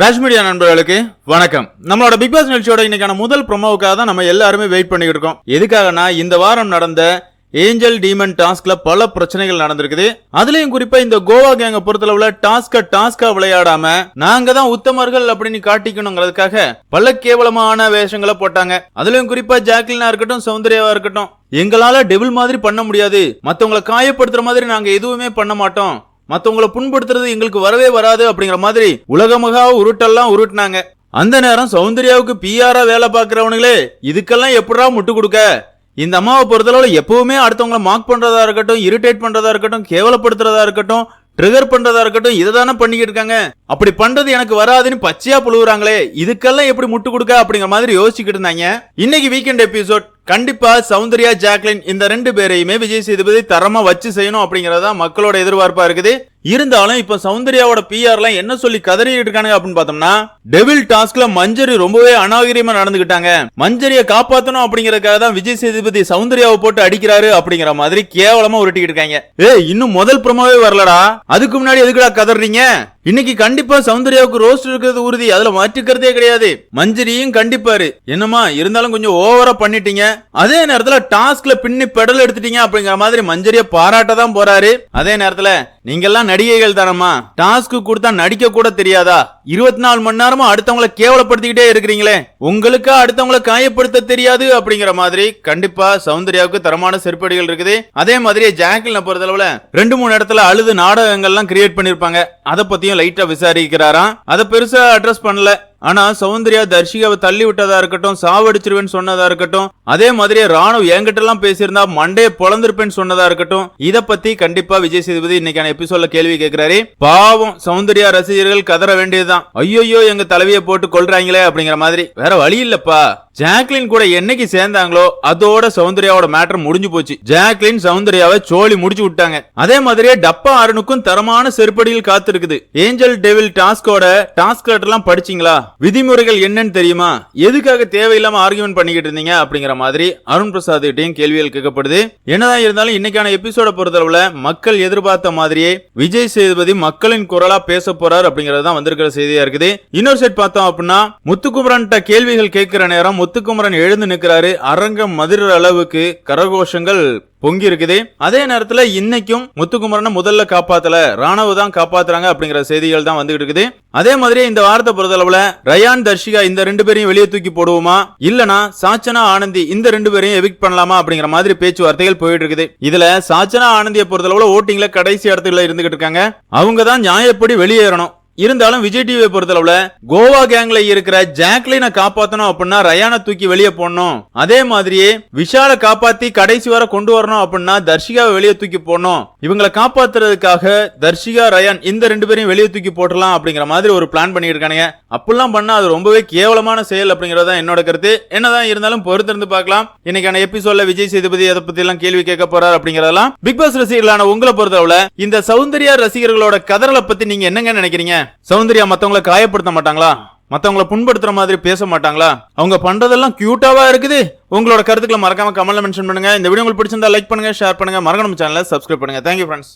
Raj media நண்பர்களுக்கு வணக்கம். நம்மளோட பிக் பாஸ் நிகழ்ச்சியோட இன்னைக்கான முதல் ப்ரொமோவுக்காக தான் நம்ம எல்லாருமே வெயிட் பண்ணிட்டு இருக்கோம். எதுக்காகனா இந்த வாரம் நடந்த ஏஞ்சல் டீமன் டாஸ்க்ல பல பிரச்சனைகள் நடந்திருக்குது. அதுலயும் குறிப்பா இந்த கோவா கேங்க பொறுத்தளவுல டாஸ்க டாஸ்கா விளையாடாம நாங்க தான் உத்தமர்கள் அப்படின்னு காட்டிக்கணுங்கிறதுக்காக பல கேவலமான வேஷங்களை போட்டாங்க. அதுலயும் குறிப்பா ஜாக்லினா இருக்கட்டும் சௌந்தர்யாவா இருக்கட்டும் எங்களால டெபிள் மாதிரி பண்ண முடியாது. மத்தவங்களை காயப்படுத்துற மாதிரி நாங்க எதுவுமே பண்ண மாட்டோம். மத்தவங்களை புண்படுத்துறது எங்களுக்கு வரவே வராது அப்படிங்கிற மாதிரி உலகமகா உருட்டெல்லாம் உருட்டுனாங்க. அந்த நேரம் சௌந்தர்யாவுக்கு பிஆரா வேலை பார்க்கறவனுங்களே இதுக்கெல்லாம் எப்படா முட்டு கொடுக்க? இந்த அம்மாவை பொறுத்தளவுல எப்பவுமே அடுத்தவங்கள மார்க் பண்றதா இருக்கட்டும் இரிட்டேட் பண்றதா இருக்கட்டும் கேவலப்படுத்துறதா இருக்கட்டும் ட்ரிகர் பண்றதா இருக்கட்டும் இதை தானே பண்ணிக்கிட்டு இருக்காங்க. அப்படி பண்றது எனக்கு வராதுன்னு பச்சையா புழுவுறாங்களே இதுக்கெல்லாம் எப்படி முட்டு கொடுக்க அப்படிங்கிற மாதிரி யோசிச்சுக்கிட்டு இருந்தாங்க. இன்னைக்கு வீக்கெண்ட் எபிசோட் கண்டிப்பா சௌந்தர்யா ஜாக்லின் இந்த ரெண்டு பேரையுமே விஜய் சேதுபதி தரமா வச்சு செய்யணும் அப்படிங்கறத மக்களோட எதிர்பார்ப்பா இருக்குது. இருந்தாலும் இப்ப சௌந்தர்யாவோட பிஆர்லாம் என்ன சொல்லி கதறிட்டு இருக்காங்க அப்படின்னு பார்த்தோம்னா டெவில் டாஸ்க்ல மஞ்சரி ரொம்பவே அநாகரியமா நடந்துகிட்டாங்க மஞ்சரியை காப்பாத்தணும் அப்படிங்கறதுக்காக தான் விஜய் சேதுபதி சௌந்தர்யாவை போட்டு அடிக்கிறாரு அப்படிங்கிற மாதிரி கேவலமா உருட்டிக்கிட்டு இருக்காங்க. ஏ இன்னும் முதல் ப்ரோமோவே வரலடா. அதுக்கு முன்னாடி எதுக்குடா கதறீங்க? இன்னைக்கு கண்டிப்பா சௌந்தர்யாவுக்கு ரோஸ்ட் இருக்கிறது உறுதி. அதுல மாற்றிக்கிறதே கிடையாது. மஞ்சரியும் கண்டிப்பாரு. என்னமா இருந்தாலும் கொஞ்சம் ஓவரா பண்ணிட்டீங்க. அதே நேரத்துல டாஸ்க்ல பின்னி பெடல் எடுத்துட்டீங்க அப்படிங்கிற மாதிரி மஞ்சரிய பாராட்ட தான் போறாரு. அதே நேரத்துல நீங்க எல்லாம் நடிகைகள் தானம்மா. டாஸ்க் கொடுத்தா நடிக்க கூட தெரியாதா? இருபத்தி நாலு மணி நேரமும் அடுத்தவங்கள கேவலப்படுத்திக்கிட்டே இருக்கிறீங்களே. உங்களுக்கு அடுத்தவங்கள காயப்படுத்த தெரியாது அப்படிங்கிற மாதிரி கண்டிப்பா சௌந்தர்யாவுக்கு தரமான செருப்படிகள் இருக்குது. அதே மாதிரி ஜாக்லின பொறுத்தளவுல ரெண்டு மூணு இடத்துல அழுது நாடகங்கள்லாம் கிரியேட் பண்ணிருப்பாங்க. அதை பத்தியும் லைட்டா விசாரிக்கிறாராம். அதை பெருசா அட்ரஸ் பண்ணல. ஆனா சௌந்தர்யா தர்ஷிகாவை தள்ளி விட்டதா இருக்கட்டும் சாவடிச்சிருவேன்னு சொன்னதா இருக்கட்டும் அதே மாதிரி ராணுவ என்கிட்ட எல்லாம் பேசியிருந்தா மண்டையை பொழந்திருப்பேன்னு சொன்னதா இருக்கட்டும் இத பத்தி கண்டிப்பா விஜய் சேதுபதி இன்னைக்கான எபிசோட்ல கேள்வி கேட்கிறாரு பாவம் சௌந்தர்யா ரசிகர்கள் கதற வேண்டியதுதான். ஐயோ எங்க தலைவியை போட்டு கொள்றாங்களே அப்படிங்கிற மாதிரி. வேற வழி இல்லப்பா. ஜாக்லின் கூட என்னைக்கு சேர்ந்தாங்களோ அதோட சௌந்தர்யாவோட மேட்டர் முடிஞ்சு போச்சு. ஜாக்லின் சௌந்தர்யாவை சோழி முடிச்சு விட்டாங்க. அதே மாதிரியே டப்பா அருணுக்கும் தரமான செருப்படியில் காத்திருக்குது. ஏஞ்சல் டெவில் டாஸ்கோட டாஸ்க் எல்லாம் படிச்சீங்களா? விதிமுறைகள் என்னன்னு தெரியுமா? எதுக்காக தேவையில்லாம ஆர்குமெண்ட் பண்ணிக்கிட்டு இருந்தீங்க அப்படிங்கிற மாதிரி அருண் பிரசாத் கிட்டையும் கேள்விகள் கேட்கப்படுது. என்னதான் இருந்தாலும் இன்னைக்கான எபிசோட பொறுத்தளவுல மக்கள் எதிர்பார்த்த மாதிரியே விஜய் சேதுபதி மக்களின் குரலா பேச போறார் அப்படிங்கறது தான் வந்திருக்கிற செய்தியா இருக்குது. இன்னொரு செட் பார்த்தோம் அப்படின்னா முத்துக்குமரன் கேள்விகள் கேட்கிற நேரம் முத்துக்குமரன் எழுந்து நிற்கிறாரு. அரங்கம் மதுர அளவுக்கு கரகோஷங்கள் பொங்கி இருக்குது அதே நேரத்துல இன்னைக்கும் முத்துக்குமரனை முதல்ல காப்பாத்தல. ராணுவ தான் காப்பாத்துறாங்க அப்படிங்கிற செய்திகள் தான் வந்துகிட்டு இருக்குது. அதே மாதிரி இந்த வாரத்தை பொறுத்தளவுல ரயான் தர்ஷிகா இந்த ரெண்டு பேரையும் வெளியே தூக்கி போடுவோமா? இல்லனா சாச்சனா ஆனந்தி இந்த ரெண்டு பேரையும் எவிக்ட் பண்ணலாமா அப்படிங்கிற மாதிரி பேச்சுவார்த்தைகள் போயிட்டு இருக்குது. இதுல சாச்சனா ஆனந்தியை பொறுத்தளவுல ஓட்டிங்ல கடைசி இடத்துல இருந்துகிட்டு இருக்காங்க. அவங்க தான் நியாயப்படி வெளியேறணும். இருந்தாலும் விஜய் டிவியை பொறுத்தளவுல கோவா கேங்ல இருக்கிற ஜாக்லினை காப்பாத்தணும் அப்படின்னா ரயானை தூக்கி வெளியே போடணும். அதே மாதிரியே விஷால காப்பாத்தி கடைசி வர கொண்டு வரணும் அப்படின்னா தர்ஷிகாவை வெளியே தூக்கி போடணும். இவங்களை காப்பாத்துறதுக்காக தர்ஷிகா ரயான் இந்த ரெண்டு பேரையும் வெளியே தூக்கி போட்டுடலாம் அப்படிங்கிற மாதிரி ஒரு பிளான் பண்ணியிருக்கானுங்க. அப்படிலாம் பண்ணா அது ரொம்பவே கேவலமான செயல் அப்படிங்கறத என்னோட கருத்து. என்னதான் இருந்தாலும் பொறுத்திருந்து பார்க்கலாம். இன்னைக்கான எபிசோட்ல விஜய் சேதுபதி அதை பத்தி எல்லாம் கேள்வி கேட்க போறாரு அப்படிங்கறதெல்லாம் பிக் பாஸ் ரசிகர்களான உங்களை பொறுத்தளவுல இந்த சௌந்தர்யா ரசிகர்களோட கதறலை பத்தி நீங்க என்னங்க நினைக்கிறீங்க? சௌந்தர்யா மத்தவங்கள காயப்படுத்த மாட்டாங்களா? மத்தவங்கள புண்படுத்துற மாதிரி பேச மாட்டாங்களா? அவங்க பண்றதெல்லாம் கியூட்டாவா இருக்குது. உங்களோட கருத்துக்களை மறக்காம கமெண்ட்ல மென்ஷன் பண்ணுங்க. இந்த வீடியோ உங்களுக்கு பிடிச்சிருந்தா லைக் பண்ணுங்க ஷேர் பண்ணுங்க. மறக்கணும் சேனலை சப்ஸ்கிரைப் பண்ணுங்க. Thank you friends